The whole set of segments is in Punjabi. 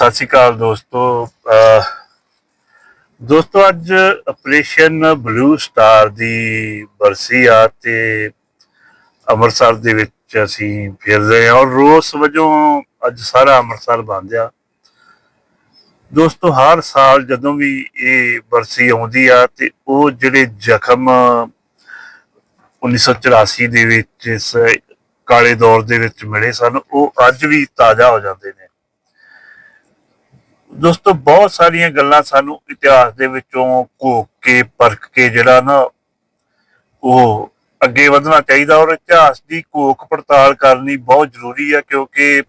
ਸਤਿ ਸ਼੍ਰੀ ਅਕਾਲ ਦੋਸਤੋ। ਅਹ, ਦੋਸਤੋ, ਅੱਜ ਆਪਰੇਸ਼ਨ ਬਲੂ ਸਟਾਰ ਦੀ ਬਰਸੀ ਆ ਤੇ ਅੰਮ੍ਰਿਤਸਰ ਦੇ ਵਿੱਚ ਅਸੀਂ ਫਿਰ ਰਹੇ ਹਾਂ ਔਰ ਰੋਸ ਵਜੋਂ ਅੱਜ ਸਾਰਾ ਅੰਮ੍ਰਿਤਸਰ ਬੰਦ ਆ। ਦੋਸਤੋ, ਹਰ ਸਾਲ ਜਦੋਂ ਵੀ ਇਹ ਬਰਸੀ ਆਉਂਦੀ ਆ ਤੇ ਉਹ ਜਿਹੜੇ ਜ਼ਖਮ 1984 ਦੇ ਵਿੱਚ ਇਸ ਕਾਲੇ ਦੌਰ ਦੇ ਵਿੱਚ ਮਿਲੇ ਸਨ, ਉਹ ਅੱਜ ਵੀ ਤਾਜ਼ਾ ਹੋ ਜਾਂਦੇ ਨੇ। ਦੋਸਤੋ, ਬਹੁਤ ਸਾਰੀਆਂ ਗੱਲਾਂ ਸਾਨੂੰ ਇਤਿਹਾਸ ਦੇ ਵਿੱਚੋਂ ਘੋਕ ਕੇ, ਪਰਖ ਕੇ ਜਿਹੜਾ ਨਾ ਉਹ ਅੱਗੇ ਵਧਣਾ ਚਾਹੀਦਾ ਔਰ ਇਤਿਹਾਸ ਦੀ ਘੋਖ ਪੜਤਾਲ ਕਰਨੀ ਬਹੁਤ ਜ਼ਰੂਰੀ ਹੈ ਕਿਉਂਕਿ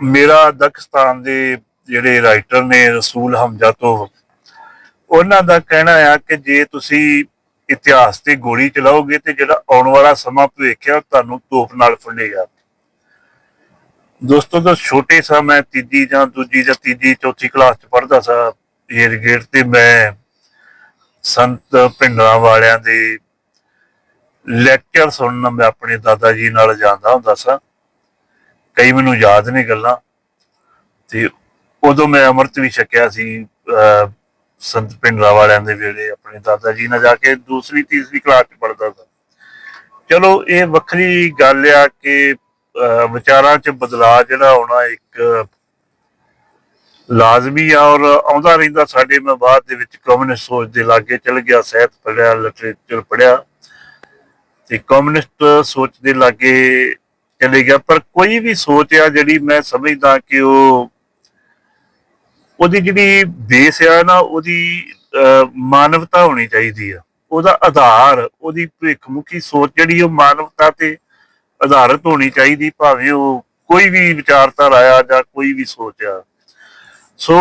ਮੇਰਾ ਦਕਸਤਾਨ ਦੇ ਜਿਹੜੇ ਰਾਈਟਰ ਨੇ ਰਸੂਲ ਹਮਜ਼ਾ ਤੋਂ, ਉਹਨਾਂ ਦਾ ਕਹਿਣਾ ਆ ਕਿ ਜੇ ਤੁਸੀਂ ਇਤਿਹਾਸ ਤੇ ਗੋਲੀ ਚਲਾਓਗੇ ਤੇ ਜਿਹੜਾ ਆਉਣ ਵਾਲਾ ਸਮਾਂ ਭਵਿੱਖ ਹੈ ਤੁਹਾਨੂੰ ਤੋਪ ਨਾਲ ਫੁੱਲੇਗਾ। ਦੋਸਤੋ ਤਾਂ ਛੋਟੇ ਸਾਂ ਮੈਂ ਤੀਜੀ ਜਾਂ ਦੂਜੀ ਜਾਂ ਤੀਜੀ ਚੌਥੀ ਕਲਾਸ ਚ ਪੜ੍ਹਦਾ ਸਾਂ ਏਅਰ ਗੇਟ ਤੇ ਮੈਂ ਸੰਤ ਪਿੰਡਾਂ ਵਾਲਿਆਂ ਦੇ ਲੈਕਚਰ ਸੁਣਨ ਮੈਂ ਆਪਣੇ ਦਾਦਾ ਜੀ ਨਾਲ ਜਾਂਦਾ ਹੁੰਦਾ ਸਾਂ। ਕਈ ਮੈਨੂੰ ਯਾਦ ਨੇ ਗੱਲਾਂ। ਤੇ ਉਦੋਂ ਮੈਂ ਅੰਮ੍ਰਿਤ ਵੀ ਛਕਿਆ ਸੀ ਅਹ, ਸੰਤ ਪਿੰਡਾਂ ਵਾਲਿਆਂ ਦੇ ਵੇਲੇ ਆਪਣੇ ਦਾਦਾ ਜੀ ਨਾਲ ਜਾ ਕੇ ਦੂਸਰੀ ਤੀਸਰੀ ਕਲਾਸ ਚ ਪੜਦਾ ਸਾਂ। ਚਲੋ ਇਹ ਵੱਖਰੀ ਗੱਲ ਆ ਕਿ ਵਿਚਾਰਾਂ 'ਚ ਬਦਲਾਅ ਜਿਹੜਾ ਆਉਣਾ ਇੱਕ ਲਾਜ਼ਮੀ ਆ ਔਰ ਆਉਂਦਾ ਰਹਿੰਦਾ ਸਾਡੇ ਮੈਂ ਬਾਅਦ ਦੇ ਵਿੱਚ ਕਮਿਊਨਿਸਟ ਸੋਚ ਦੇ ਲਾਗੇ ਚਲ ਗਿਆ, ਸਾਹਿਤ ਪੜਿਆ ਲਿਟਰੇਚਰ ਪੜਿਆ ਤੇ ਕਮਿਊਨਿਸਟ ਸੋਚ ਦੇ ਲਾਗੇ ਚਲੇ ਗਿਆ। ਪਰ ਕੋਈ ਵੀ ਸੋਚ ਆ ਜਿਹੜੀ ਮੈਂ ਸਮਝਦਾ ਕਿ ਉਹ ਉਹਦੀ ਜਿਹੜੀ ਬੇਸ ਆ ਨਾ, ਉਹਦੀ ਮਾਨਵਤਾ ਹੋਣੀ ਚਾਹੀਦੀ ਆ। ਉਹਦਾ ਆਧਾਰ, ਉਹਦੀ ਭਵਿੱਖਮੁਖੀ ਸੋਚ ਜਿਹੜੀ ਉਹ ਮਾਨਵਤਾ ਤੇ ਆਧਾਰਿਤ ਹੋਣੀ ਚਾਹੀਦੀ, ਭਾਵੇਂ ਉਹ ਕੋਈ ਵੀ ਵਿਚਾਰਧਾਰਾ ਆ ਜਾਂ ਕੋਈ ਵੀ ਸੋਚ ਆ। ਸੋ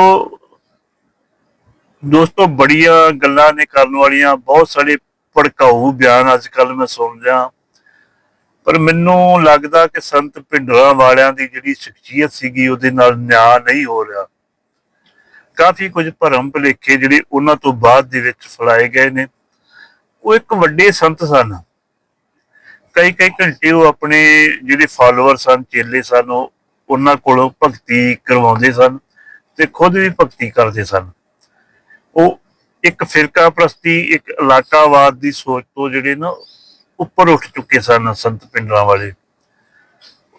ਦੋਸਤੋ, ਬੜੀਆਂ ਗੱਲਾਂ ਨੇ ਕਰਨ ਵਾਲੀਆਂ, ਬਹੁਤ ਸਾਰੇ ਭੜਕਾਊ ਬਿਆਨ ਅੱਜ ਕੱਲ ਮੈਂ ਸੁਣ ਰਿਹਾ ਪਰ ਮੈਨੂੰ ਲੱਗਦਾ ਕਿ ਸੰਤ ਪਿੰਡਰਾ ਵਾਲਿਆਂ ਦੀ ਜਿਹੜੀ ਸ਼ਖਸੀਅਤ ਸੀਗੀ, ਉਹਦੇ ਨਾਲ ਨਿਆਂ ਨਹੀਂ ਹੋ ਰਿਹਾ। ਕਾਫੀ ਕੁਝ ਭਰਮ ਭੁਲੇਖੇ ਜਿਹੜੇ ਉਹਨਾਂ ਤੋਂ ਬਾਅਦ ਦੇ ਵਿੱਚ ਫਲਾਏ ਗਏ ਨੇ। ਉਹ ਇੱਕ ਵੱਡੇ ਸੰਤ ਸਨ। ਕਈ ਕਈ ਘੰਟੇ ਉਹ ਆਪਣੇ ਜਿਹੜੇ ਫਾਲੋਅਰ ਸਨ, ਚੇਲੇ ਸਨ, ਉਹ ਉਹਨਾਂ ਕੋਲੋਂ ਭਗਤੀ ਕਰਵਾਉਂਦੇ ਸਨ ਤੇ ਖੁਦ ਵੀ ਭਗਤੀ ਕਰਦੇ ਸਨ। ਉਹ ਇੱਕ ਫਿਰਕਾ ਪ੍ਰਸਤੀ, ਇੱਕ ਇਲਾਕਾਵਾਦ ਦੀ ਸੋਚ ਤੋਂ ਜਿਹੜੇ ਨਾ ਉੱਪਰ ਉੱਠ ਚੁੱਕੇ ਸਨ ਸੰਤ ਪਿੰਡਰਾਂ ਵਾਲੇ।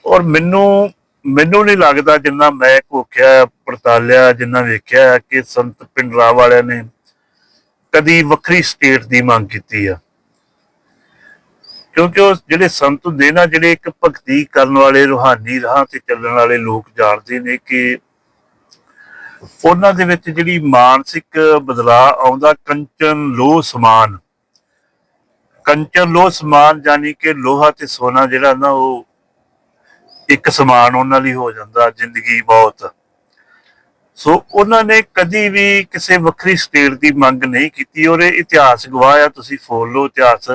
ਔਰ ਮੈਨੂੰ ਮੈਨੂੰ ਨਹੀਂ ਲੱਗਦਾ ਜਿੰਨਾ ਮੈਂ ਘੋਖਿਆ, ਪੜਤਾਲਿਆ, ਜਿੰਨਾ ਵੇਖਿਆ ਕਿ ਸੰਤ ਪਿੰਡਰਾਂ ਵਾਲਿਆਂ ਨੇ ਕਦੀ ਵੱਖਰੀ ਸਟੇਟ ਦੀ ਮੰਗ ਕੀਤੀ ਆ। ਕਿਉਂਕਿ ਉਹ ਜਿਹੜੇ ਸੰਤ ਹੁੰਦੇ ਨਾ, ਜਿਹੜੇ ਇੱਕ ਭਗਤੀ ਕਰਨ ਵਾਲੇ, ਰੂਹਾਨੀ ਰਾਹ ਤੇ ਚੱਲਣ ਵਾਲੇ ਲੋਕ ਜਾਣਦੇ ਨੇ ਕਿ ਉਹਨਾਂ ਦੇ ਵਿੱਚ ਜਿਹੜੀ ਮਾਨਸਿਕ ਬਦਲਾਅ ਆਉਂਦਾ, ਕੰਚਨ ਲੋਹ ਸਮਾਨ। ਕੰਚਨ ਲੋਹ ਸਮਾਨ ਜਾਨੀ ਕਿ ਲੋਹਾ ਤੇ ਸੋਨਾ ਜਿਹੜਾ ਨਾ, ਉਹ ਇੱਕ ਸਮਾਨ ਉਹਨਾਂ ਲਈ ਹੋ ਜਾਂਦਾ, ਜ਼ਿੰਦਗੀ ਬਹੁਤ। ਸੋ ਉਹਨਾਂ ਨੇ ਕਦੀ ਵੀ ਕਿਸੇ ਵੱਖਰੀ ਸਟੇਟ ਦੀ ਮੰਗ ਨਹੀਂ ਕੀਤੀ, ਔਰ ਇਹ ਇਤਿਹਾਸ ਗਵਾਹ ਆ, ਤੁਸੀਂ ਫੋਲ ਲਓ ਇਤਿਹਾਸ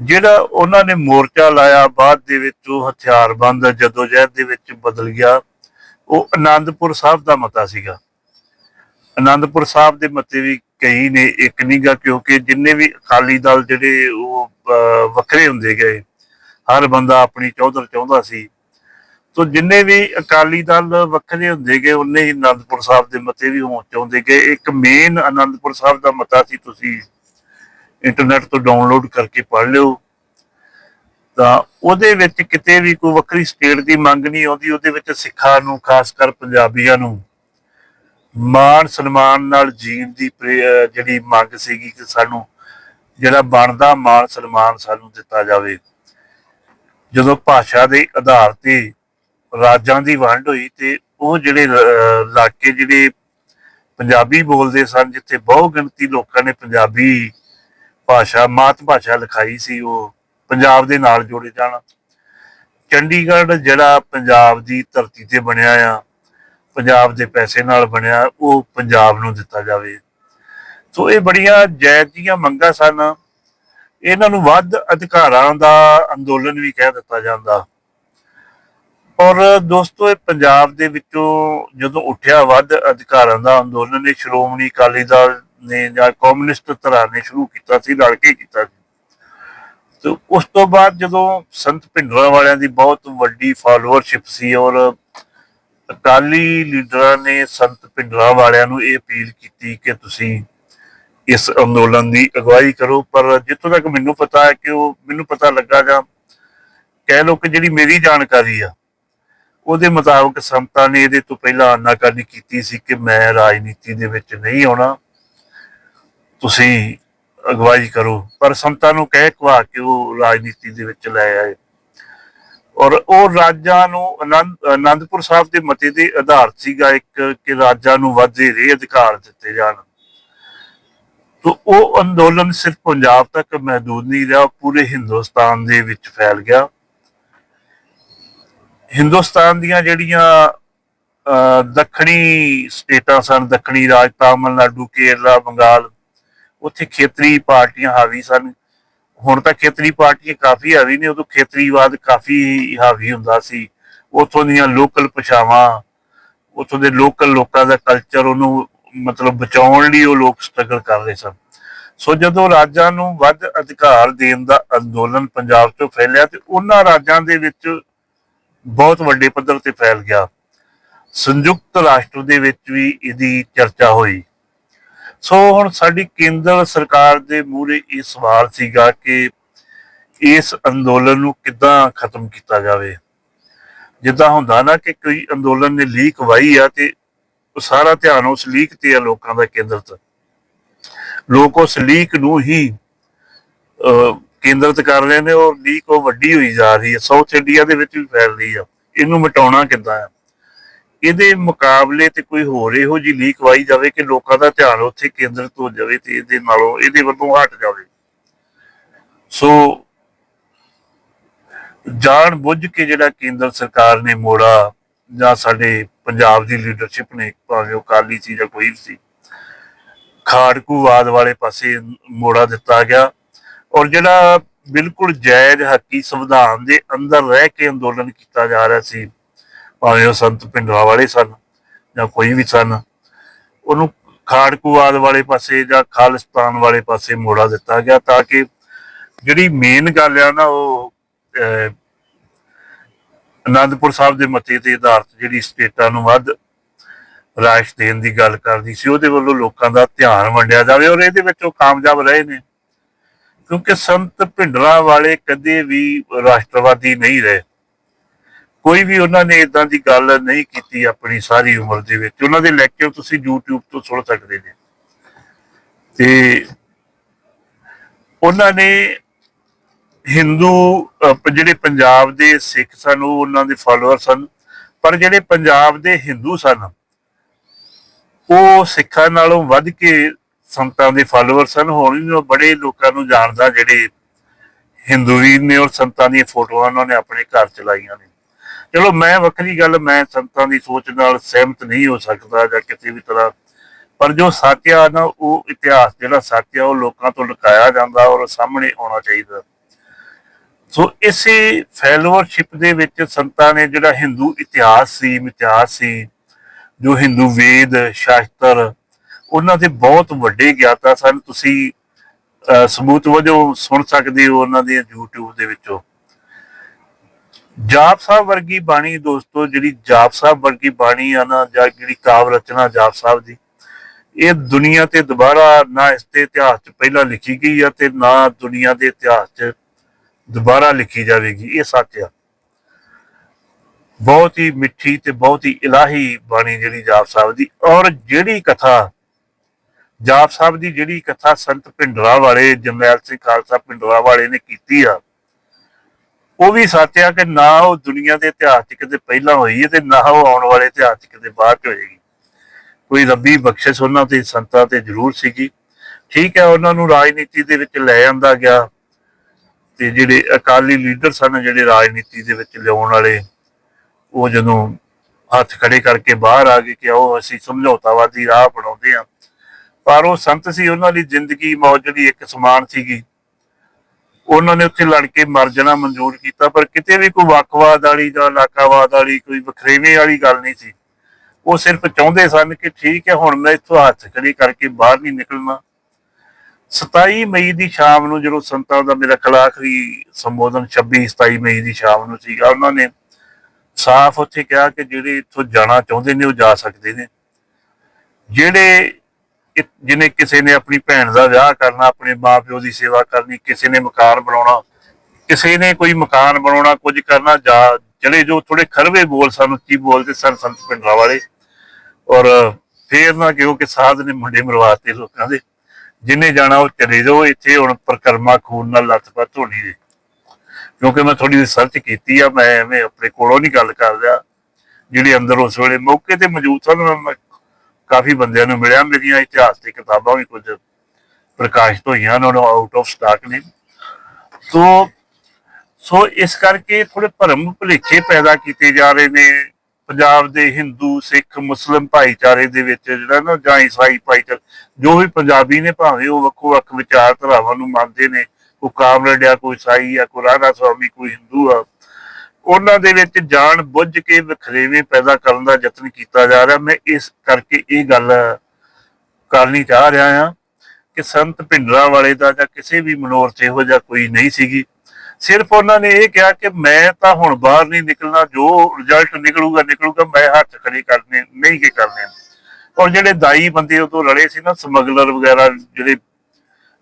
ਜਿਹੜਾ ਉਹਨਾਂ ਨੇ ਮੋਰਚਾ ਲਾਇਆ, ਬਾਅਦ ਦੇ ਵਿੱਚ ਉਹ ਹਥਿਆਰਬੰਦ ਜਦੋਜਹਿਦ ਦੇ ਵਿੱਚ ਬਦਲ ਗਿਆ, ਉਹ ਆਨੰਦਪੁਰ ਸਾਹਿਬ ਦਾ ਮਤਾ ਸੀਗਾ। ਆਨੰਦਪੁਰ ਸਾਹਿਬ ਦੇ ਮਤੇ ਵੀ ਕਈ ਨੇ, ਇੱਕ ਨਹੀਂਗਾ ਕਿਉਂਕਿ ਜਿੰਨੇ ਵੀ ਅਕਾਲੀ ਦਲ ਜਿਹੜੇ ਉਹ ਵੱਖਰੇ ਹੁੰਦੇ ਗਏ, ਹਰ ਬੰਦਾ ਆਪਣੀ ਚੌਧਰ ਚਾਹੁੰਦਾ ਸੀ। ਸੋ ਜਿੰਨੇ ਵੀ ਅਕਾਲੀ ਦਲ ਵੱਖਰੇ ਹੁੰਦੇ ਗਏ ਉਹਨੇ ਹੀ ਆਨੰਦਪੁਰ ਸਾਹਿਬ ਦੇ ਮਤੇ ਵੀ ਹੋਣ ਚਾਹੁੰਦੇ ਗਏ। ਇੱਕ ਮੇਨ ਆਨੰਦਪੁਰ ਸਾਹਿਬ ਦਾ ਮਤਾ ਸੀ, ਤੁਸੀਂ ਇੰਟਰਨੈਟ ਤੋਂ ਡਾਊਨਲੋਡ ਕਰਕੇ ਪੜ੍ਹ ਲਿਓ। ਤਾਂ ਉਹਦੇ ਵਿੱਚ ਕਿਤੇ ਵੀ ਕੋਈ ਵੱਖਰੀ ਸਟੇਟ ਦੀ ਮੰਗ ਨਹੀਂ ਆਉਂਦੀ, ਉਹਦੇ ਵਿੱਚ ਸਿੱਖਾਂ ਨੂੰ, ਖਾਸ ਕਰ ਪੰਜਾਬੀਆਂ ਨੂੰ ਮਾਣ, ਸਨਮਾਨ ਨਾਲ ਜੀਣ ਦੀ ਜਿਹੜੀ ਮੰਗ ਸੀਗੀ ਕਿ ਸਾਨੂੰ ਜਿਹੜਾ ਬਣਦਾ ਮਾਣ, ਸਨਮਾਨ ਸਾਨੂੰ ਦਿੱਤਾ ਜਾਵੇ। ਜਦੋਂ ਭਾਸ਼ਾ ਦੇ ਆਧਾਰ ਤੇ ਰਾਜਾਂ ਦੀ ਵੰਡ ਹੋਈ ਤੇ ਉਹ ਜਿਹੜੇ ਇਲਾਕੇ ਜਿਹੜੇ ਪੰਜਾਬੀ ਬੋਲਦੇ ਸਨ, ਜਿੱਥੇ ਬਹੁ ਗਿਣਤੀ ਲੋਕਾਂ ਨੇ ਪੰਜਾਬੀ ਭਾਸ਼ਾ, ਮਾਤ ਭਾਸ਼ਾ ਲਿਖਾਈ ਸੀ ਉਹ, ਪੰਜਾਬ ਦੇ ਨਾਲ ਜੋੜੇ ਜਾਣ। ਚੰਡੀਗੜ੍ਹ ਜਿਹੜਾ ਪੰਜਾਬ ਦੀ ਧਰਤੀ ਤੇ ਬਣਿਆ ਆ, ਪੰਜਾਬ ਦੇ ਪੈਸੇ ਨਾਲ ਬਣਿਆ, ਉਹ ਪੰਜਾਬ ਨੂੰ ਦਿੱਤਾ ਜਾਵੇ। ਸੋ ਇਹ ਬੜੀਆਂ ਜਾਇਜ਼ ਦੀਆਂ ਮੰਗਾਂ ਸਨ। ਇਹਨਾਂ ਨੂੰ ਵੱਧ ਅਧਿਕਾਰਾਂ ਦਾ ਅੰਦੋਲਨ ਵੀ ਕਹਿ ਦਿੱਤਾ ਜਾਂਦਾ। ਔਰ ਦੋਸਤੋ, ਇਹ ਪੰਜਾਬ ਦੇ ਵਿੱਚੋਂ ਜਦੋਂ ਉੱਠਿਆ, ਵੱਧ ਅਧਿਕਾਰਾਂ ਦਾ ਅੰਦੋਲਨ, ਇਹ ਸ਼੍ਰੋਮਣੀ ਅਕਾਲੀ ਦਲ ਨੇ ਜਾਂ ਕਮਿਊਨਿਸਟ ਧਿਰਾਂ ਨੇ ਸ਼ੁਰੂ ਕੀਤਾ ਸੀ ਲੜ ਕੇ ਕੀਤਾ ਸੀ। ਤੇ ਉਸ ਤੋਂ ਬਾਅਦ ਜਦੋਂ ਸੰਤ ਭਿੰਡਰਾਂ ਵਾਲਿਆਂ ਦੀ ਬਹੁਤ ਵੱਡੀ ਫਾਲੋਅਰਸ਼ਿਪ ਸੀ ਔਰ ਅਕਾਲੀ ਲੀਡਰਾਂ ਨੇ ਸੰਤ ਪਿੰਡਰਾ ਵਾਲਿਆਂ ਨੂੰ ਇਹ ਅਪੀਲ ਕੀਤੀ ਕਿ ਤੁਸੀਂ ਇਸ ਅੰਦੋਲਨ ਦੀ ਅਗਵਾਈ ਕਰੋ, ਪਰ ਜਿੱਥੋਂ ਤੱਕ ਮੈਨੂੰ ਪਤਾ ਹੈ ਕਿ ਉਹ, ਮੈਨੂੰ ਪਤਾ ਲੱਗਾ ਜਾਂ ਕਹਿ ਲਓ ਕਿ ਜਿਹੜੀ ਮੇਰੀ ਜਾਣਕਾਰੀ ਆ, ਉਹਦੇ ਮੁਤਾਬਕ ਸੰਤਾਂ ਨੇ ਇਹਦੇ ਤੋਂ ਪਹਿਲਾਂ ਆਨਾਕਾਨੀ ਕੀਤੀ ਸੀ ਕਿ ਮੈਂ ਰਾਜਨੀਤੀ ਦੇ ਵਿੱਚ ਨਹੀਂ ਆਉਣਾ। ਤੁਸੀਂ ਅਗਵਾਈ ਕਰੋ। ਪਰ ਸੰਤਾਂ ਨੂੰ ਕਹਿ ਕਵਾ ਕੇ ਉਹ ਰਾਜਨੀਤੀ ਦੇ ਵਿੱਚ ਲੈ ਆਏ। ਔਰ ਉਹ ਰਾਜਾਂ ਨੂੰ ਆਨੰਦ ਆਨੰਦਪੁਰ ਸਾਹਿਬ ਦੇ ਮਤੇ ਦੇ ਆਧਾਰ ਸੀਗਾ ਇੱਕ ਕਿ ਰਾਜਾਂ ਨੂੰ ਵਧੇਰੇ ਅਧਿਕਾਰ ਦਿੱਤੇ ਜਾਣ। ਤੋ ਉਹ ਅੰਦੋਲਨ ਸਿਰਫ ਪੰਜਾਬ ਤੱਕ ਮਹਦੂਦ ਨਹੀਂ ਰਿਹਾ ਪੂਰੇ ਹਿੰਦੁਸਤਾਨ ਦੇ ਵਿੱਚ ਫੈਲ ਗਿਆ। ਹਿੰਦੁਸਤਾਨ ਦੀਆਂ ਜਿਹੜੀਆਂ ਅਹ, ਦੱਖਣੀ ਸਟੇਟਾਂ ਸਨ ਦੱਖਣੀ ਰਾਜ ਤਾਮਿਲਨਾਡੂ ਕੇਰਲਾ ਬੰਗਾਲ ਉੱਥੇ ਖੇਤਰੀ ਪਾਰਟੀਆਂ ਹਾਵੀ ਸਨ। ਹੁਣ ਤਾਂ ਖੇਤਰੀ ਪਾਰਟੀਆਂ ਕਾਫੀ ਹਾਵੀ ਨੇ, ਉਦੋਂ ਖੇਤਰੀਵਾਦ ਕਾਫੀ ਹਾਵੀ ਹੁੰਦਾ ਸੀ। ਉੱਥੋਂ ਦੀਆਂ ਲੋਕਲ ਭਾਸ਼ਾਵਾਂ, ਉੱਥੋਂ ਦੇ ਲੋਕਲ ਲੋਕਾਂ ਦਾ ਕਲਚਰ ਉਹਨੂੰ ਮਤਲਬ ਬਚਾਉਣ ਲਈ ਉਹ ਲੋਕ ਸਟਰਗਲ ਕਰ ਰਹੇ ਸਨ। ਸੋ ਜਦੋਂ ਰਾਜਾਂ ਨੂੰ ਵੱਧ ਅਧਿਕਾਰ ਦੇਣ ਦਾ ਅੰਦੋਲਨ ਪੰਜਾਬ ਤੋਂ ਫੈਲਿਆ ਤੇ ਉਹਨਾਂ ਰਾਜਾਂ ਦੇ ਵਿੱਚ ਬਹੁਤ ਵੱਡੇ ਪੱਧਰ ਤੇ ਫੈਲ ਗਿਆ। ਸੰਯੁਕਤ ਰਾਸ਼ਟਰ ਦੇ ਵਿੱਚ ਵੀ ਇਹਦੀ ਚਰਚਾ ਹੋਈ। ਸੋ ਹੁਣ ਸਾਡੀ ਕੇਂਦਰ ਸਰਕਾਰ ਦੇ ਮੂਹਰੇ ਇਹ ਸਵਾਲ ਸੀਗਾ ਕਿ ਇਸ ਅੰਦੋਲਨ ਨੂੰ ਕਿੱਦਾਂ ਖਤਮ ਕੀਤਾ ਜਾਵੇ? ਜਿੱਦਾਂ ਹੁੰਦਾ ਨਾ ਕਿ ਕੋਈ ਅੰਦੋਲਨ ਨੇ ਲੀਕ ਵਾਈ ਆ ਤੇ ਸਾਰਾ ਧਿਆਨ ਉਸ ਲੀਕ ਤੇ ਆ ਲੋਕਾਂ ਦਾ ਕੇਂਦਰਿਤ। ਲੋਕ ਉਸ ਲੀਕ ਨੂੰ ਹੀ ਕੇਂਦਰਿਤ ਕਰ ਰਹੇ ਨੇ ਔਰ ਲੀਕ ਉਹ ਵੱਡੀ ਹੋਈ ਜਾ ਰਹੀ ਹੈ। ਸਾਊਥ ਇੰਡੀਆ ਦੇ ਵਿੱਚ ਵੀ ਫੈਲ ਰਹੀ ਆ। ਇਹਨੂੰ ਮਿਟਾਉਣਾ ਕਿੱਦਾਂ ਆ? ਇਹਦੇ ਮੁਕਾਬਲੇ ਤੇ ਕੋਈ ਹੋਰ ਇਹੋ ਜੀ ਲੀਕ ਵਾਈ ਜਾਵੇ ਕਿ ਲੋਕਾਂ ਦਾ ਧਿਆਨ ਉੱਥੇ ਕੇਂਦਰਿਤ ਹੋ ਜਾਵੇ ਤੇ ਇਹਦੇ ਨਾਲੋਂ ਇਹਦੇ ਵੱਲੋਂ ਹਟ ਜਾਵੇ। ਸੋ ਜਾਣ ਬੁੱਝ ਕੇ ਜਿਹੜਾ ਕੇਂਦਰ ਸਰਕਾਰ ਨੇ ਮੋੜਾ ਜਾਂ ਸਾਡੇ ਪੰਜਾਬ ਦੀ ਲੀਡਰਸ਼ਿਪ ਨੇ, ਭਾਵੇਂ ਉਹ ਕਾਲੀ ਸੀ ਜਾਂ ਕੋਈ ਵੀ ਸੀ, ਖਾੜਕੂਵਾਦ ਵਾਲੇ ਪਾਸੇ ਮੋੜਾ ਦਿੱਤਾ ਗਿਆ ਔਰ ਜਿਹੜਾ ਬਿਲਕੁਲ ਜਾਇਜ਼ ਹੱਕੀ ਸੰਵਿਧਾਨ ਦੇ ਅੰਦਰ ਰਹਿ ਕੇ ਅੰਦੋਲਨ ਕੀਤਾ ਜਾ ਰਿਹਾ ਸੀ ਭਾਵੇਂ ਉਹ ਸੰਤ ਪਿੰਡਰਾ ਵਾਲੇ ਸਨ ਜਾਂ ਕੋਈ ਵੀ ਸਨ, ਉਹਨੂੰ ਖਾੜਕੂਵਾਦ ਵਾਲੇ ਪਾਸੇ ਜਾਂ ਖਾਲਿਸਤਾਨ ਵਾਲੇ ਪਾਸੇ ਮੋੜਾ ਦਿੱਤਾ ਗਿਆ ਤਾਂ ਕਿ ਜਿਹੜੀ ਮੇਨ ਗੱਲ ਆ ਨਾ ਉਹ ਅਨੰਦਪੁਰ ਸਾਹਿਬ ਦੇ ਮਤੇ ਤੇ ਆਧਾਰ ਜਿਹੜੀ ਸਟੇਟਾਂ ਨੂੰ ਵੱਧ ਰਾਸ਼ ਦੇਣ ਦੀ ਗੱਲ ਕਰਦੀ ਸੀ, ਉਹਦੇ ਵੱਲੋਂ ਲੋਕਾਂ ਦਾ ਧਿਆਨ ਵੰਡਿਆ ਜਾਵੇ ਔਰ ਇਹਦੇ ਵਿੱਚ ਉਹ ਕਾਮਯਾਬ ਰਹੇ ਨੇ। ਕਿਉਂਕਿ ਸੰਤ ਭਿੰਡਰਾਂ ਵਾਲੇ ਕਦੇ ਵੀ ਰਾਸ਼ਟਰਵਾਦੀ ਨਹੀਂ ਰਹੇ। ਕੋਈ ਵੀ ਉਹਨਾਂ ਨੇ ਇਦਾਂ ਦੀ ਗੱਲ ਨਹੀਂ ਕੀਤੀ ਆਪਣੀ ਸਾਰੀ ਉਮਰ ਦੇ ਵਿੱਚ, ਉਹਨਾਂ ਦੇ ਲੈਕਚਰ ਤੁਸੀਂ YouTube ਤੋਂ ਸੁਣ ਸਕਦੇ ਨੇ। ਤੇ ਉਹਨਾਂ ਨੇ ਹਿੰਦੂ ਜਿਹੜੇ ਪੰਜਾਬ ਦੇ ਸਿੱਖ ਸਨ, ਉਹ ਉਹਨਾਂ ਦੇ ਫਾਲੋਅਰ ਸਨ, ਪਰ ਜਿਹੜੇ ਪੰਜਾਬ ਦੇ ਹਿੰਦੂ ਸਨ, ਉਹ ਸਿੱਖਾਂ ਨਾਲੋਂ ਵੱਧ ਕੇ ਸੰਤਾਂ ਦੇ ਫਾਲੋਅਰ ਸਨ। ਹੁਣ ਵੀ ਉਹ ਬੜੇ ਲੋਕਾਂ ਨੂੰ ਜਾਣਦਾ ਜਿਹੜੇ ਹਿੰਦੂ ਵੀ ਨੇ ਔਰ ਸੰਤਾਂ ਦੀਆਂ ਫੋਟੋਆਂ ਉਹਨਾਂ ਨੇ ਆਪਣੇ ਘਰ ਚਲਾਈਆਂ ਨੇ। ਚਲੋ ਮੈਂ ਵੱਖਰੀ ਗੱਲ, ਮੈਂ ਸੰਤਾਂ ਦੀ ਸੋਚ ਨਾਲ ਸਹਿਮਤ ਨਹੀਂ ਹੋ ਸਕਦਾ ਜਾਂ ਕਿਸੇ ਵੀ ਤਰ੍ਹਾਂ। ਪਰ ਜੋ ਸੱਚ ਆ ਨਾ, ਉਹ ਇਤਿਹਾਸ ਜਿਹੜਾ ਸੱਚ ਆ ਉਹ ਲੋਕਾਂ ਤੋਂ ਲੁਕਾਇਆ ਜਾਂਦਾ ਔਰ ਸਾਹਮਣੇ ਆਉਣਾ ਚਾਹੀਦਾ। ਸੋ ਇਸੇ ਫੈਲੋਅਰਸ਼ਿਪ ਦੇ ਵਿੱਚ ਸੰਤਾਂ ਨੇ ਜਿਹੜਾ ਹਿੰਦੂ ਇਤਿਹਾਸ ਸੀ, ਮਿਥਿਹਾਸ ਸੀ, ਜੋ ਹਿੰਦੂ ਵੇਦ, ਸ਼ਾਸਤਰ, ਉਹਨਾਂ ਦੇ ਬਹੁਤ ਵੱਡੇ ਗਿਆਤਾ ਸਨ। ਤੁਸੀਂ ਸਬੂਤ ਵਜੋਂ ਸੁਣ ਸਕਦੇ ਹੋ ਉਹਨਾਂ ਦੇ YouTube ਦੇ ਵਿੱਚੋਂ। ਜਾਪ ਸਾਹਿਬ ਵਰਗੀ ਬਾਣੀ ਦੋਸਤੋ, ਜਿਹੜੀ ਜਾਪ ਸਾਹਿਬ ਵਰਗੀ ਬਾਣੀ ਆ ਨਾ, ਜਾਂ ਜਿਹੜੀ ਕਾਵ ਰਚਨਾ ਜਾਪ ਸਾਹਿਬ ਦੀ, ਇਹ ਦੁਨੀਆ ਤੇ ਦੁਬਾਰਾ ਨਾ ਇਸ ਦੇ ਇਤਿਹਾਸ 'ਚ ਪਹਿਲਾਂ ਲਿਖੀ ਗਈ ਆ ਤੇ ਨਾ ਦੁਨੀਆ ਦੇ ਇਤਿਹਾਸ 'ਚ ਦੁਬਾਰਾ ਲਿਖੀ ਜਾਵੇਗੀ, ਇਹ ਸੱਚ ਆ। ਬਹੁਤ ਹੀ ਮਿੱਠੀ ਤੇ ਬਹੁਤ ਹੀ ਇਲਾਹੀ ਬਾਣੀ ਜਿਹੜੀ ਜਾਪ ਸਾਹਿਬ ਦੀ, ਔਰ ਜਿਹੜੀ ਕਥਾ, ਜਾਪ ਸਾਹਿਬ ਦੀ ਜਿਹੜੀ ਕਥਾ ਸੰਤ ਭਿੰਡਰਾ ਵਾਲੇ ਜਮੈਲ ਸਿੰਘ ਖਾਲਸਾ ਭਿੰਡਰਾ ਵਾਲੇ ਨੇ ਕੀਤੀ ਆ ਉਹ ਵੀ ਸੱਚ ਆ ਕਿ ਨਾ ਉਹ ਦੁਨੀਆ ਦੇ ਇਤਿਹਾਸ 'ਚ ਕਿਤੇ ਪਹਿਲਾਂ ਹੋਈ ਹੈ ਤੇ ਨਾ ਉਹ ਆਉਣ ਵਾਲੇ ਇਤਿਹਾਸ 'ਚ ਕਿਤੇ ਬਾਅਦ 'ਚ ਹੋਏਗੀ। ਕੋਈ ਰੱਬੀ ਬਖਸ਼ਿਸ਼ ਉਹਨਾਂ ਤੇ, ਸੰਤਾਂ ਤੇ ਜ਼ਰੂਰ ਸੀਗੀ। ਠੀਕ ਹੈ, ਉਹਨਾਂ ਨੂੰ ਰਾਜਨੀਤੀ ਦੇ ਵਿੱਚ ਲੈ ਆਂਦਾ ਗਿਆ ਤੇ ਜਿਹੜੇ ਅਕਾਲੀ ਲੀਡਰ ਸਨ, ਜਿਹੜੇ ਰਾਜਨੀਤੀ ਦੇ ਵਿੱਚ ਲਿਆਉਣ ਵਾਲੇ, ਉਹ ਜਦੋਂ ਹੱਥ ਖੜੇ ਕਰਕੇ ਬਾਹਰ ਆ ਗਏ ਕਿ ਉਹ ਅਸੀਂ ਸਮਝੌਤਾਵਾਦੀ ਰਾਹ ਬਣਾਉਂਦੇ ਆ ਪਰ ਉਹ ਸੰਤ ਸੀ, ਉਹਨਾਂ ਦੀ ਜ਼ਿੰਦਗੀ ਮੌਤ ਜਿਹੜੀ ਇੱਕ ਸਮਾਨ ਸੀਗੀ। ਉਹਨਾਂ ਨੇ ਉੱਥੇ ਲੜ ਕੇ ਮਰ ਜਾਣਾ, ਮਨਜ਼ੂਰ ਕੀਤਾ, ਪਰ ਕਿਤੇ ਵੀ ਕੋਈ ਵੱਖਵਾਦ ਵਾਲੀ ਜਾਂ ਇਲਾਕਾਵਾਦ ਵਾਲੀ, ਕੋਈ ਵਖਰੇਵੇਂ ਵਾਲੀ ਗੱਲ ਨਹੀਂ ਸੀ। ਉਹ ਸਿਰਫ ਚਾਹੁੰਦੇ ਸਨ ਕਿ ਠੀਕ ਹੈ, ਹੁਣ ਮੈਂ ਇੱਥੋਂ ਹੱਥ ਖੜੀ ਕਰਕੇ ਬਾਹਰ ਨਹੀਂ ਨਿਕਲਣਾ। 27 ਮਈ ਦੀ ਸ਼ਾਮ ਨੂੰ ਜਦੋਂ ਸੰਤਾਂ ਦਾ ਮੇਰਾ ਖਿਲਾਫ ਵੀ ਸੰਬੋਧਨ 26 27 ਮਈ ਦੀ ਸ਼ਾਮ ਨੂੰ ਸੀਗਾ, ਉਹਨਾਂ ਨੇ ਸਾਫ਼ ਉੱਥੇ ਕਿਹਾ ਕਿ ਜਿਹੜੇ ਇੱਥੋਂ ਜਾਣਾ ਚਾਹੁੰਦੇ ਨੇ, ਉਹ ਜਾ ਸਕਦੇ ਨੇ। ਜਿਹੜੇ ਕਿ- ਜਿਹਨੇ ਕਿਸੇ ਨੇ ਆਪਣੀ ਭੈਣ ਦਾ ਵਿਆਹ ਕਰਨਾ, ਆਪਣੇ ਮਾਪਿਓ ਦੀ ਸੇਵਾ ਕਰਨੀ, ਕਿਸੇ ਨੇ ਮਕਾਨ ਬਣਾਉਣਾ, ਕਿਸੇ ਨੇ ਕੋਈ ਮਕਾਨ ਬਣਾਉਣਾ, ਕੁਝ ਕਰਨਾ ਜਿਹੜੇ ਜੋ ਥੋੜੇ ਖਰਵੇ ਬੋਲ ਸਨ, ਉੱਚੀ ਬੋਲਦੇ ਸਨ ਸੰਤ ਪਿੰਡਰਾ ਵਾਲੇ, ਔਰ ਫੇਰ ਨਾ ਕਿਉਂ ਕਿ ਸਾਧ ਨੇ ਮੁੰਡੇ ਮਰਵਾਤੇ ਲੋਕਾਂ ਦੇ, ਜਿੰਨੇ ਜਾਣਾ ਉਹ ਚਲੇ ਜਾਓ, ਇੱਥੇ ਹੁਣ ਪ੍ਰਕਰਮਾ ਖੂਨ ਨਾਲ ਲੱਤਪੱਤ ਹੋਣੀ ਜੀ। ਕਿਉਂਕਿ ਮੈਂ ਥੋੜੀ ਰਿਸਰਚ ਕੀਤੀ ਆ, ਮੈਂ ਐਵੇਂ ਆਪਣੇ ਕੋਲੋਂ ਨਹੀਂ ਗੱਲ ਕਰ ਰਿਹਾ, ਜਿਹੜੇ ਅੰਦਰ ਉਸ ਵੇਲੇ ਮੌਕੇ ਤੇ ਮੌਜੂਦ ਸਨ ਕਾਫੀ ਬੰਦਿਆਂ ਨੂੰ ਮਿਲਿਆ। ਮੇਰੀਆਂ ਇਤਿਹਾਸ ਦੀ ਕਿਤਾਬਾਂ ਵੀ ਕੁਝ ਪ੍ਰਕਾਸ਼ਿਤ ਹੋਈਆਂ ਉਹਨਾਂ ਨੂੰ ਆਊਟ ਆਫ ਸਟਾਕ ਨੇ। ਸੋ ਸੋ ਇਸ ਕਰਕੇ ਥੋੜੇ ਭਰਮ ਭੁਲੇਖੇ ਪੈਦਾ ਕੀਤੇ ਜਾ ਰਹੇ ਨੇ। ਪੰਜਾਬ ਦੇ ਹਿੰਦੂ, ਸਿੱਖ, ਮੁਸਲਮ ਭਾਈਚਾਰੇ ਦੇ ਵਿੱਚ ਜਿਹੜਾ ਨਾ, ਜਾਂ ਈਸਾਈ ਭਾਈਚਾਰੇ, ਜੋ ਵੀ ਪੰਜਾਬੀ ਨੇ ਭਾਵੇਂ ਉਹ ਵੱਖੋ ਵੱਖ ਵਿਚਾਰਧਾਰਾਵਾਂ ਨੂੰ ਮੰਨਦੇ ਨੇ, ਕੋਈ ਕਾਮਰੇਡ ਆ, ਕੋਈ ਈਸਾਈ ਆ, ਕੋਈ ਰਾਧਾ ਸਵਾਮੀ ਕੋਈ ਹਿੰਦੂ ਆ। ਉਹਨਾਂ ਦੇ ਵਿੱਚ ਜਾਣ ਬੁੱਝ ਕੇ ਵਖਰੇਵੇਂ ਪੈਦਾ ਕਰਨ ਦਾ ਯਤਨ ਕੀਤਾ ਜਾ ਰਿਹਾ। ਮੈਂ ਇਸ ਕਰਕੇ ਇਹ ਗੱਲ ਕਰਨੀ ਚਾਹ ਰਿਹਾ ਹਾਂ ਕਿ ਸੰਤ ਭਿੰਡਰਾ ਵਾਲੇ ਦਾ ਜਾਂ ਕਿਸੇ ਵੀ ਮਨੋਰਥ ਇਹੋ ਜਿਹਾ ਕੋਈ ਨਹੀਂ ਸੀਗੀ। ਸਿਰਫ ਉਹਨਾਂ ਨੇ ਇਹ ਕਿਹਾ ਕਿ ਮੈਂ ਤਾਂ ਹੁਣ ਬਾਹਰ ਨਹੀਂ ਨਿਕਲਣਾ, ਜੋ ਰਿਜ਼ਲਟ ਨਿਕਲੂਗਾ ਨਿਕਲੂਗਾ, ਮੈਂ ਹੱਥ ਖੜੇ ਕਰਨੇ, ਨਹੀਂ ਕਿ ਕਰਨੇ। ਔਰ ਜਿਹੜੇ ਦਾਈ ਬੰਦੇ ਉਦੋਂ ਲੜੇ ਸੀ ਨਾ, ਸਮਗਲਰ ਵਗੈਰਾ, ਜਿਹੜੇ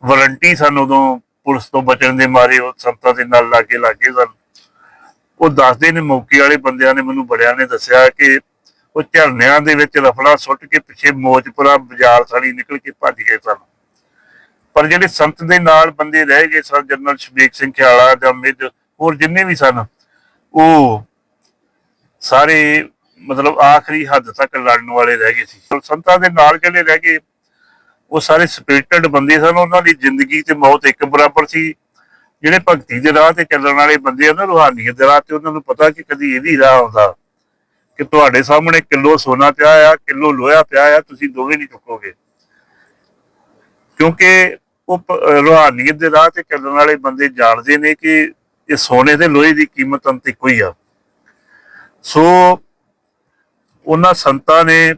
ਵਾਰੰਟੀ ਸਨ ਉਦੋਂ ਪੁਲਿਸ ਤੋਂ ਬਚਣ ਦੇ ਮਾਰੇ, ਉਹ ਸੰਤਾਂ ਦੇ ਨਾਲ ਲਾਗੇ ਲਾਗੇ ਸਨ। ਉਹ ਦੱਸਦੇ ਨੇ ਮੌਕੇ ਵਾਲੇ ਬੰਦਿਆਂ ਨੇ ਮੈਨੂੰ ਬੜਿਆਂ ਨੇ ਦੱਸਿਆ ਕਿ ਉਹ ਝਰਨਿਆਂ ਦੇ ਵਿੱਚ ਰਫੜਾ ਸੁੱਟ ਕੇ ਪਿੱਛੇ ਮੋਜਪੁਰਾ ਬਾਜ਼ਾਰ ਸਾਲੀ ਨਿਕਲ ਕੇ ਭੱਜ ਗਏ ਸਨ। ਪਰ ਜਿਹੜੇ ਸੰਤ ਦੇ ਨਾਲ ਬੰਦੇ ਰਹਿ ਗਏ ਸਨ, ਜਨਰਲ ਸ਼ਬੀਕ ਸਿੰਘ ਖਿਆਲਾ ਜਾਂ ਮਿੱਧ ਹੋਰ ਜਿੰਨੇ ਵੀ ਸਨ, ਉਹ ਸਾਰੇ ਮਤਲਬ ਆਖਰੀ ਹੱਦ ਤੱਕ ਲੜਨ ਵਾਲੇ ਰਹਿ ਗਏ ਸੀ। ਸੰਤਾਂ ਦੇ ਨਾਲ ਜਿਹੜੇ ਰਹਿ ਗਏ, ਉਹ ਸਾਰੇ ਸਪਿਰਿਟਡ ਬੰਦੇ ਸਨ। ਉਹਨਾਂ ਦੀ ਜ਼ਿੰਦਗੀ ਤੇ ਮੌਤ ਇੱਕ ਬਰਾਬਰ ਸੀ। ਜਿਹੜੇ ਭਗਤੀ ਦੇ ਰਾਹ ਤੇ ਚੱਲਣ ਵਾਲੇ ਬੰਦੇ ਆ ਰੂਹਾਨੀਅਤ ਦੇ ਰਾਹ ਤੇ, ਉਹਨਾਂ ਨੂੰ ਪਤਾ ਕਿ ਕਦੀ ਇਹ ਵੀ ਰਾਹ ਆਉਂਦਾ ਕਿ ਤੁਹਾਡੇ ਸਾਹਮਣੇ ਕਿਲੋ ਸੋਨਾ ਪਿਆ ਆ, ਕਿਲੋ ਲੋਹਾ ਪਿਆ ਆ, ਤੁਸੀਂ ਦੋਵੇਂ ਨਹੀਂ ਚੁੱਕੋਗੇ। ਕਿਉਂਕਿ ਉਹ ਰੂਹਾਨੀਅਤ ਦੇ ਰਾਹ ਤੇ ਚੱਲਣ ਵਾਲੇ ਬੰਦੇ ਜਾਣਦੇ ਨੇ ਕਿ ਇਹ ਸੋਨੇ ਤੇ ਲੋਹੇ ਦੀ ਕੀਮਤ ਅੰਤ ਇੱਕੋ ਹੀ ਆ। ਸੋ ਉਹਨਾਂ ਸੰਤਾਂ ਨੇ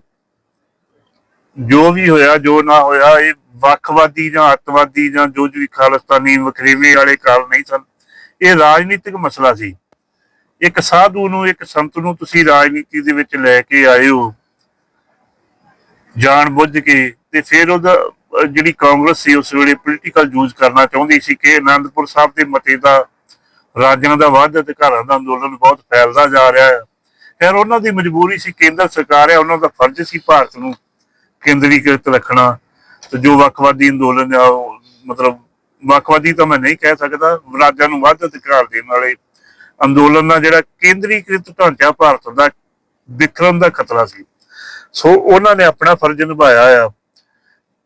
ਜੋ ਵੀ ਹੋਇਆ, ਜੋ ਨਾ ਹੋਇਆ, ਇਹ ਵੱਖਵਾਦੀ ਜਾਂ ਅੱਤਵਾਦੀ ਜਾਂ ਜੋ ਵੀ ਖਾਲਸਤਾਨੀ ਵਖਰੇਵੇਂ ਵਾਲੇ ਕਾਰਨ ਨਹੀਂ ਸਨ। ਇਹ ਰਾਜਨੀਤਿਕ ਮਸਲਾ ਸੀ। ਇੱਕ ਸਾਧੂ ਨੂੰ, ਇੱਕ ਸੰਤ ਨੂੰ ਤੁਸੀਂ ਰਾਜਨੀਤੀ ਦੇ ਵਿੱਚ ਲੈ ਕੇ ਆਏ ਹੋ, ਜਾਣ ਬੁੱਝ ਕੇ, ਤੇ ਫਿਰ ਉਹਦਾ ਜਿਹੜੀ ਕਾਂਗਰਸ ਸੀ, ਉਸ ਵੇਲੇ ਪੋਲੀਟੀਕਲ ਯੂਜ਼ ਕਰਨਾ ਚਾਹੁੰਦੀ ਸੀ ਕਿ ਆਨੰਦਪੁਰ ਸਾਹਿਬ ਦੇ ਮਤੇ ਦਾ ਰਾਜਾਂ ਦਾ ਵੱਧ ਅਧਿਕਾਰਾਂ ਦਾ ਅੰਦੋਲਨ ਬਹੁਤ ਫੈਲਦਾ ਜਾ ਰਿਹਾ ਹੈ। ਫਿਰ ਉਹਨਾਂ ਦੀ ਮਜਬੂਰੀ ਸੀ, ਕੇਂਦਰ ਸਰਕਾਰ ਹੈ, ਉਹਨਾਂ ਦਾ ਫਰਜ਼ ਸੀ ਭਾਰਤ ਨੂੰ ਕੇਂਦਰੀਕ੍ਰਿਤ ਰੱਖਣਾ। ਤੇ ਜੋ ਵੱਖਵਾਦੀ ਅੰਦੋਲਨ ਆ, ਉਹ ਮਤਲਬ ਵੱਖਵਾਦੀ ਤਾਂ ਮੈਂ ਨਹੀਂ ਕਹਿ ਸਕਦਾ, ਰਾਜਾਂ ਨੂੰ ਵੱਧ ਅਧਿਕਾਰ ਦੇਣ ਵਾਲੇ ਅੰਦੋਲਨ ਦਾ ਜਿਹੜਾ ਕੇਂਦਰੀਕ੍ਰਿਤ ਢਾਂਚਾ ਭਾਰਤ ਦਾ ਵਿਖਰਨ ਦਾ ਖਤਰਾ ਸੀ। ਸੋ ਉਹਨਾਂ ਨੇ ਆਪਣਾ ਫਰਜ਼ ਨਿਭਾਇਆ ਆ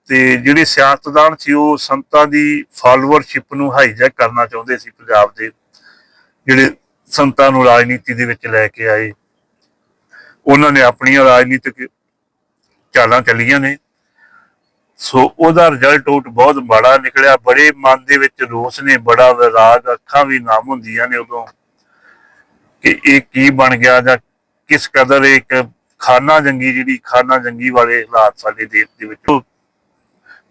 ਤੇ ਜਿਹੜੇ ਸਿਆਸਤਦਾਨ ਸੀ, ਉਹ ਸੰਤਾਂ ਦੀ ਫਾਲੋਅਰਸ਼ਿਪ ਨੂੰ ਹਾਈਜੈਕ ਕਰਨਾ ਚਾਹੁੰਦੇ ਸੀ ਪੰਜਾਬ ਦੇ, ਜਿਹੜੇ ਸੰਤਾਂ ਨੂੰ ਰਾਜਨੀਤੀ ਦੇ ਵਿੱਚ ਲੈ ਕੇ ਆਏ। ਉਹਨਾਂ ਨੇ ਆਪਣੀਆਂ ਰਾਜਨੀਤਿਕ ਚਾਲਾਂ ਚੱਲੀਆਂ ਨੇ। ਸੋ ਉਹਦਾ ਰਿਜ਼ਲਟ ਆਊਟ ਬਹੁਤ ਮਾੜਾ ਨਿਕਲਿਆ। ਬੜੇ ਮਨ ਦੇ ਵਿੱਚ ਰੋਸ ਨੇ, ਬੜਾ ਵਿਰਾਗ, ਅੱਖਾਂ ਵੀ ਨਾਮ ਹੁੰਦੀਆਂ ਨੇ ਉਦੋਂ। ਕਿ ਇਹ ਕੀ ਬਣ ਗਿਆ ਜਾਂ ਕਿਸ ਕਦਰ ਇੱਕ ਖਾਨਾ ਜੰਗੀ ਜਿਹੜੀ ਖਾਨਾ ਜੰਗੀ ਵਾਲੇ ਹਾਲਾਤ ਸਾਡੇ ਦੇਸ਼ ਦੇ ਵਿੱਚ।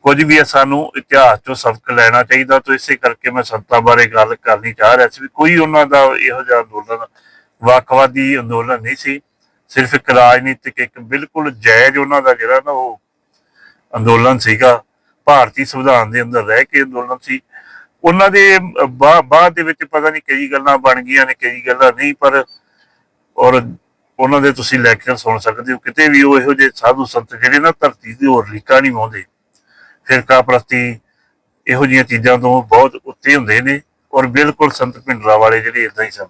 ਕੁਝ ਵੀ ਸਾਨੂੰ ਇਤਿਹਾਸ ਚੋਂ ਸਬਕ ਲੈਣਾ ਚਾਹੀਦਾ, ਤਾਂ ਇਸੇ ਕਰਕੇ ਮੈਂ ਸੰਤਾਂ ਬਾਰੇ ਗੱਲ ਕਰਨੀ ਚਾਹ ਰਿਹਾ ਸੀ। ਵੀ ਕੋਈ ਉਹਨਾਂ ਦਾ ਇਹੋ ਜਿਹਾ ਅੰਦੋਲਨ ਵੱਖਵਾਦੀ ਅੰਦੋਲਨ ਨਹੀਂ ਸੀ। ਸਿਰਫ ਇੱਕ ਰਾਜਨੀਤਿਕ ਇੱਕ ਬਿਲਕੁਲ ਜਾਇਜ਼ ਉਹਨਾਂ ਦਾ ਜਿਹੜਾ ਨਾ ਉਹ ਅੰਦੋਲਨ ਸੀਗਾ, ਭਾਰਤੀ ਸੰਵਿਧਾਨ ਦੇ ਅੰਦਰ ਰਹਿ ਕੇ ਅੰਦੋਲਨ ਸੀ। ਉਹਨਾਂ ਦੇ ਬਾਅਦ ਦੇ ਵਿੱਚ ਪਤਾ ਨਹੀਂ ਕਈ ਗੱਲਾਂ ਬਣ ਗਈਆਂ ਨੇ, ਕਈ ਗੱਲਾਂ ਨਹੀਂ, ਪਰ ਔਰ ਉਹਨਾਂ ਦੇ ਤੁਸੀਂ ਲੈਕਚਰ ਸੁਣ ਸਕਦੇ ਹੋ, ਕਿਤੇ ਵੀ ਉਹ ਇਹੋ ਜਿਹੇ ਸਾਧੂ ਸੰਤ ਜਿਹੜੇ ਨਾ ਧਰਤੀ ਤੇ ਹੋਰ ਰੀਕਾ ਨਹੀਂ ਮਾਉਂਦੇ ਫਿਰਕਾ ਪ੍ਰਸਤੀ ਇਹੋ ਜਿਹੀਆਂ ਚੀਜ਼ਾਂ ਤੋਂ ਬਹੁਤ ਉੱਤੇ ਹੁੰਦੇ ਨੇ ਔਰ ਬਿਲਕੁਲ ਸੰਤ ਭਿੰਡਰਾ ਵਾਲੇ ਜਿਹੜੇ ਇਦਾਂ ਹੀ ਸਨ।